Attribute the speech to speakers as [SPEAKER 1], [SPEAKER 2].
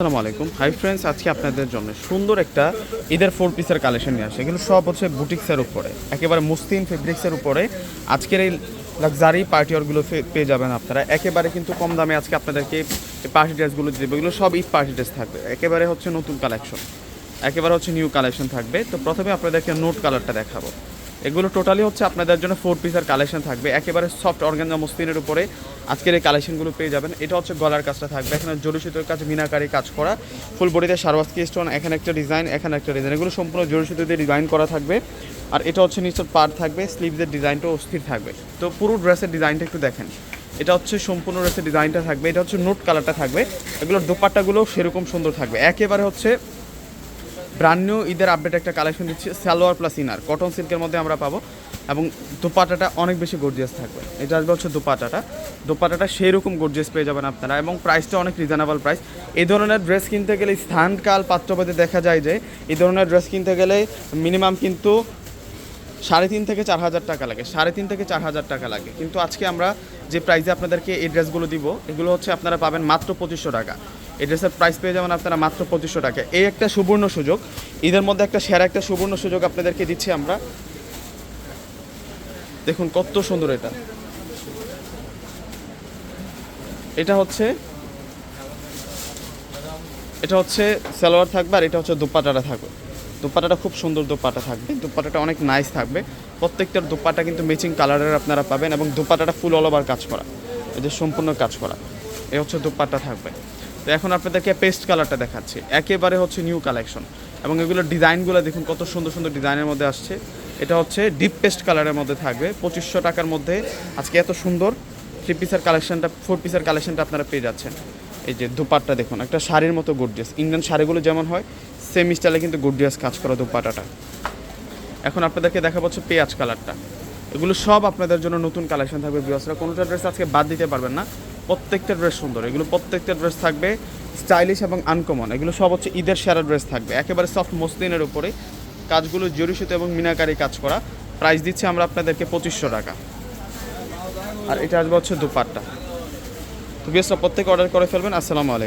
[SPEAKER 1] আসসালামু আলাইকুম। Hi friends আজকে আপনাদের জন্য সুন্দর একটা ঈদের ফোর পিসের কালেকশন নিয়ে আসে এগুলো সব হচ্ছে বুটিক্সের উপরে, একেবারে মুসলিম ফেব্রিক্সের উপরে। আজকের এই লাক্সারি পার্টি ওয়ারগুলো পেয়ে যাবেন আপনারা। একেবারে কিন্তু কম দামে আজকে আপনাদেরকে পার্টি ড্রেসগুলো দেবো। এগুলো সব ঈদ পার্টি ড্রেস থাকবে। একেবারে হচ্ছে নতুন কালেকশন একেবারে হচ্ছে নিউ কালেকশন থাকবে। তো প্রথমে আপনাদেরকে নোট কালারটা দেখাবো। এগুলো টোটালি হচ্ছে আপনাদের জন্য ফোর পিসের কালেকশন থাকবে। একেবারে সফট অর্গানজা মসলিনের উপরে আজকের এই কালেকশনগুলো পেয়ে যাবেন। এটা হচ্ছে গলার কাজটা থাকবে। এখানে জরি সুতোর কাজ, মিনাকারি কাজ করা। ফুল বডিতে সারবাস্কি স্টোন এখানে একটা ডিজাইন এখানে একটা ডিজাইন এগুলো সম্পূর্ণ জরি সুতো দিয়ে ডিজাইন করা থাকবে। আর এটা হচ্ছে নিচের পার থাকবে। স্লিভসের ডিজাইনটা অস্থির থাকবে। তো পুরো ড্রেসের ডিজাইনটা একটু দেখেন। এটা হচ্ছে সম্পূর্ণ ড্রেসের ডিজাইনটা থাকবে। এটা হচ্ছে নোট কালারটা থাকবে। এগুলোর দোপাট্টাগুলো সেরকম সুন্দর থাকবে। একেবারে হচ্ছে ব্র্যান্ড নিউ ঈদের আপডেট একটা কালেকশন দিচ্ছি, সালোয়ার প্লাস ইনার কটন সিল্কের মধ্যে আমরা পাবো এবং দোপাটাটা অনেক বেশি গর্জিয়াস থাকবে। এটা আসবে হচ্ছে দোপাটাটা। দোপাটাটা সেই রকম গর্জিয়াস পেয়ে যাবেন আপনারা এবং প্রাইসটা অনেক রিজনেবল প্রাইস এই ধরনের ড্রেস কিনতে গেলে স্থানকাল পাত্রপাতে দেখা যায় যে, এই ধরনের ড্রেস কিনতে গেলে মিনিমাম কিন্তু সাড়ে তিন থেকে চার হাজার টাকা লাগে, সাড়ে তিন থেকে চার হাজার টাকা লাগে। কিন্তু আজকে আমরা যে প্রাইসে আপনাদেরকে এই ড্রেসগুলো দিব, এগুলো হচ্ছে আপনারা পাবেন মাত্র পঁচিশশো টাকা। এই ড্রেসের প্রাইস পেয়ে যাবেন আপনারা মাত্র পঁচিশশো টাকা। এই একটা সুবর্ণ সুযোগ। ঈদের মধ্যে একটা সেরা একটা সুবর্ণ সুযোগ আপনাদেরকে দিচ্ছি আমরা। দেখুন কত সুন্দর এটা। এটা হচ্ছে এটা হচ্ছে সালোয়ার থাকবে আর এটা হচ্ছে দুপাটাটা থাকবে। দুপাটাটা খুব সুন্দর দুপাটা থাকবে। দুপাটাটা অনেক নাইস থাকবে। প্রত্যেকটার দুপাটা কিন্তু ম্যাচিং কালারের আপনারা পাবেন এবং দুপাটাটা ফুল অল ওভার কাজ করা। এই যে সম্পূর্ণ কাজ করা। এই হচ্ছে দুপাট্টা থাকবে। তো এখন আপনাদেরকে পেস্ট কালারটা দেখাচ্ছি। একেবারে হচ্ছে নিউ কালেকশন এবং এগুলোর ডিজাইনগুলো দেখুন কত সুন্দর সুন্দর ডিজাইনের মধ্যে আসছে। এটা হচ্ছে ডিপ পেস্ট কালারের মধ্যে থাকবে। পঁচিশশো টাকার মধ্যে আজকে এত সুন্দর থ্রি পিসের কালেকশনটা ফোর পিসের কালেকশনটা আপনারা পেয়ে যাচ্ছেন। এই যে দুপাট্টা দেখুন, একটা শাড়ির মতো গর্জিয়াস ইন্ডিয়ান শাড়িগুলো যেমন হয় সেম স্টাইলে কিন্তু গর্জিয়াস কাজ করা দুপাটাটা এখন আপনাদেরকে দেখা পাচ্ছে পেঁয়াজ কালারটা এগুলো সব আপনাদের জন্য নতুন কালেকশন থাকবে বিয়াসরা কোনোটা ড্রেস আজকে বাদ দিতে পারবেন না। প্রত্যেকটা ড্রেস সুন্দর। এগুলো প্রত্যেকটা ড্রেস থাকবে স্টাইলিশ এবং আনকমন এগুলো সব হচ্ছে ঈদের সেরা ড্রেস থাকবে। একেবারে সফট মসলিনের উপরে কাজগুলো জরিসুতো এবং মিনাকারি কাজ করা। প্রাইস দিচ্ছি আমরা আপনাদেরকে পঁচিশশো টাকা। আর এটা আসবে হচ্ছে দুপাট্টা। তো বেশ প্রত্যেকে অর্ডার করে ফেলবেন। আসসালামু আলাইকুম।